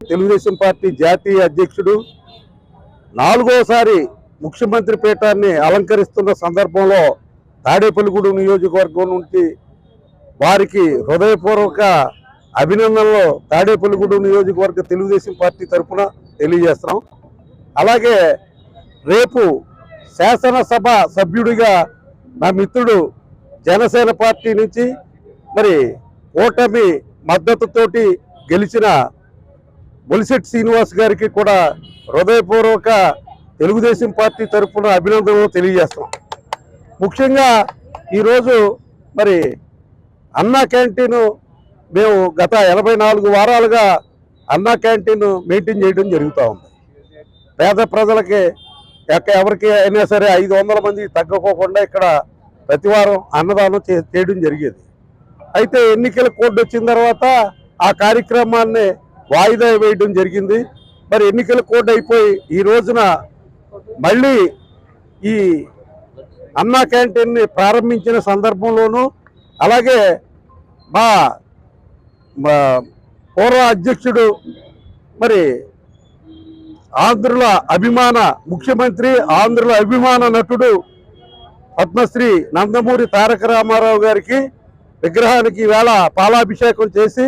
Telugu Desam party జాతీయ అధ్యక్షుడు నాలుగోసారి ముఖ్యమంత్రి పీఠాన్ని అలంకరిస్తున్న సందర్భంలో తాడేపల్లిగూడెం నియోజకవర్గం నుండి వారికి హృదయపూర్వక అభినందనలు తాడేపల్లిగూడెం నియోజకవర్గ తెలుగుదేశం పార్టీ తరఫున తెలియజేస్తున్నాం. అలాగే రేపు శాసనసభ సభ్యుడిగా నా మిత్రుడు జనసేన పార్టీ నుంచి మరి ఓటమి మద్దతుతోటి గెలిచిన బొలిశెట్టి శ్రీనివాస్ గారికి కూడా హృదయపూర్వక తెలుగుదేశం పార్టీ తరఫున అభినందనలు తెలియజేస్తున్నాం. ముఖ్యంగా ఈరోజు మరి అన్నా క్యాంటీన్ మేము గత ఎనభై నాలుగు వారాలుగా అన్నా క్యాంటీన్ మెయింటైన్ చేయడం జరుగుతూ ఉంది. పేద ప్రజలకి ఎక్క- ఎవరికి అయినా సరే ఐదు వందల మంది తగ్గకోకుండా ఇక్కడ ప్రతి వారం అన్నదానం చే- చేయడం జరిగేది. అయితే ఎన్నికల కోడ్ వచ్చిన తర్వాత ఆ కార్యక్రమాన్ని వాయిదా వేయడం జరిగింది. మరి ఎన్నికల కోడ్ అయిపోయి ఈ రోజున మళ్ళీ ఈ అన్నా క్యాంటీన్ని ప్రారంభించిన సందర్భంలోనూ అలాగే మా మా పూర్వ అధ్యక్షుడు మరి ఆంధ్రుల అభిమాన ముఖ్యమంత్రి ఆంధ్రుల అభిమాన నటుడు పద్మశ్రీ నందమూరి తారక రామారావు గారికి విగ్రహానికి వేళ పాలాభిషేకం చేసి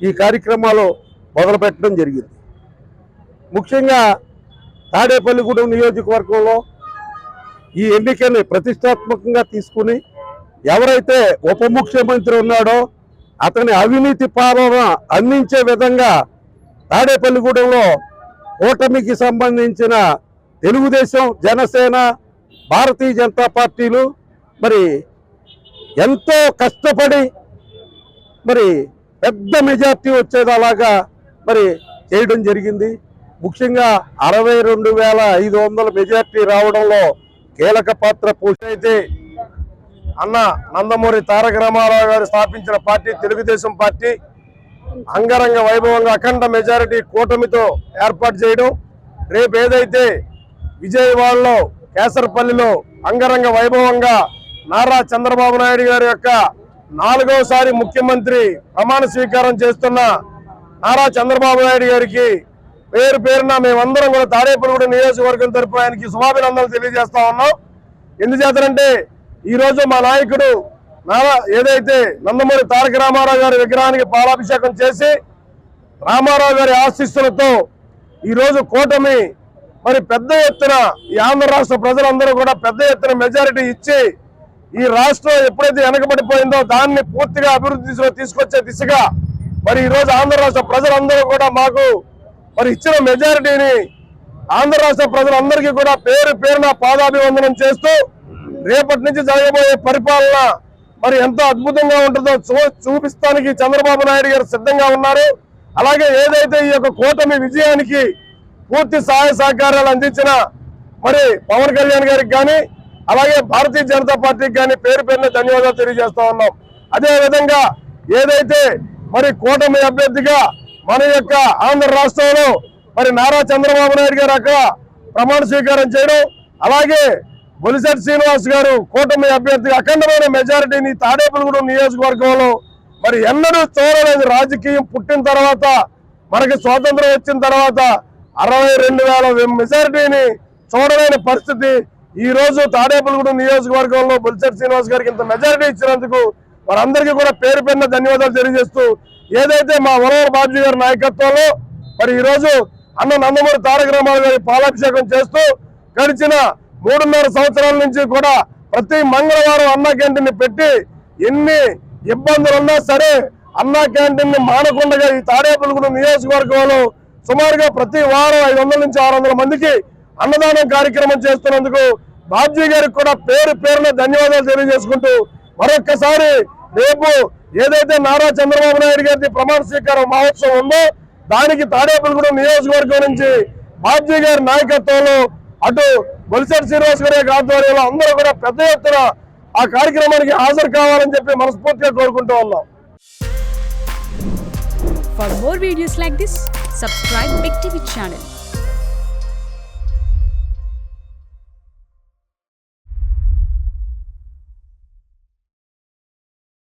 ఈ కార్యక్రమాలు మొదలుపెట్టడం జరిగింది. ముఖ్యంగా తాడేపల్లిగూడెం నియోజకవర్గంలో ఈ ఎన్నికని ప్రతిష్టాత్మకంగా తీసుకుని ఎవరైతే ఉప ముఖ్యమంత్రి ఉన్నాడో అతని అవినీతి పాలన అందించే విధంగా తాడేపల్లిగూడెంలో కూటమికి సంబంధించిన తెలుగుదేశం జనసేన భారతీయ జనతా పార్టీలు మరి ఎంతో కష్టపడి మరి పెద్ద మెజార్టీ వచ్చేది అలాగా మరి చేయడం జరిగింది. ముఖ్యంగా అరవై రెండు వేల ఐదు వందల మెజార్టీ రావడంలో కీలక పాత్ర పోషైతే అన్న నందమూరి తారక రామారావు గారు స్థాపించిన పార్టీ తెలుగుదేశం పార్టీ అంగరంగ వైభవంగా అఖండ మెజారిటీ కూటమితో ఏర్పాటు చేయడం. రేపు ఏదైతే విజయవాడలో కేసరపల్లిలో అంగరంగ వైభవంగా నారా చంద్రబాబు నాయుడు గారి యొక్క నాలుగవసారి ముఖ్యమంత్రి ప్రమాణ స్వీకారం చేస్తున్న నారా చంద్రబాబు నాయుడు గారికి పేరు పేరున మేమందరం కూడా తాడేపల్లిగూడ నియోజకవర్గం తరపు ఆయనకి శుభాభినందనలు తెలియజేస్తా ఉన్నాం. ఎందుచేతనంటే ఈరోజు మా నాయకుడు నారా ఏదైతే నందమూరి తారక రామారావు గారి విగ్రహానికి పాలాభిషేకం చేసి రామారావు గారి ఆశీస్సులతో ఈరోజు కూటమి మరి పెద్ద ఎత్తున ఈ ఆంధ్ర రాష్ట్ర ప్రజలందరూ కూడా పెద్ద ఎత్తున మెజారిటీ ఇచ్చి ఈ రాష్ట్రం ఎప్పుడైతే వెనకబడిపోయిందో దాన్ని పూర్తిగా అభివృద్ధి దిశలో తీసుకొచ్చే దిశగా మరి ఈ రోజు ఆంధ్ర రాష్ట్ర ప్రజలందరూ కూడా మాకు మరి ఇచ్చిన మెజారిటీని ఆంధ్ర రాష్ట్ర ప్రజలందరికీ కూడా పేరు పేరున పాదాభివందనం చేస్తూ రేపటి నుంచి జరగబోయే పరిపాలన మరి ఎంత అద్భుతంగా ఉంటుందో చూ చూపిస్తానికి చంద్రబాబు నాయుడు గారు సిద్ధంగా ఉన్నారు. అలాగే ఏదైతే ఈ యొక్క కూటమి విజయానికి పూర్తి సహాయ సహకారాలు అందించిన మరి పవన్ కళ్యాణ్ గారికి కానీ అలాగే భారతీయ జనతా పార్టీకి కానీ పేరు పేరున ధన్యవాదాలు తెలియజేస్తా ఉన్నాం. అదేవిధంగా ఏదైతే మరి కూటమి అభ్యర్థిగా మన యొక్క ఆంధ్ర రాష్ట్రంలో మరి నారా చంద్రబాబు నాయుడు గారు అక్కడ ప్రమాణ స్వీకారం చేయడం అలాగే బొలిసెట్ శ్రీనివాస్ గారు కూటమి అభ్యర్థిగా అఖండమైన మెజారిటీని తాడేపులగూడెం నియోజకవర్గంలో మరి ఎన్నడూ చూడలేదు. రాజకీయం పుట్టిన తర్వాత మనకి స్వాతంత్రం వచ్చిన తర్వాత అరవై రెండు వేల మెజారిటీని చూడలేని పరిస్థితి ఈ రోజు తాడేపల్లిగూడెం నియోజకవర్గంలో బొలిసెట్ శ్రీనివాస్ గారికి ఇంత మెజారిటీ ఇచ్చినందుకు వారందరికీ కూడా పేరు పేరున ధన్యవాదాలు తెలియజేస్తూ ఏదైతే మా వరవర బాబుజీ గారి నాయకత్వంలో మరి ఈరోజు అన్న నందమూరి తారక రామారావు గారి పాలాభిషేకం చేస్తూ గడిచిన మూడున్నర సంవత్సరాల నుంచి కూడా ప్రతి మంగళవారం అన్న క్యాంటీన్ పెట్టి ఎన్ని ఇబ్బందులు ఉన్నా సరే అన్నా క్యాంటీన్ని మానకుండా ఈ తాడేపల్లిగూడెం నియోజకవర్గంలో సుమారుగా ప్రతి వారం ఐదు వందల నుంచి ఆరు వందల మందికి అన్నదానం కార్యక్రమం చేస్తున్నందుకు బాబ్జీ గారికి కూడా పేరు పేరున ధన్యవాదాలు తెలియజేసుకుంటూ మరొక్కసారి రేపు ఏదైతే నారా చంద్రబాబు నాయుడు గారి ప్రమాణ స్వీకారం మహోత్సవం ఉందో దానికి తాడేపల్లిగూడెం నియోజకవర్గం నుంచి బాబ్జీ గారి నాయకత్వంలో అటు బొలిశెట్టి శ్రీనివాస్ గారి ఆధ్వర్యంలో అందరూ కూడా పెద్ద ఎత్తున ఆ కార్యక్రమానికి హాజరు కావాలని చెప్పి మనస్ఫూర్తిగా కోరుకుంటూ ఉన్నాం. For more videos like this subscribe Big TV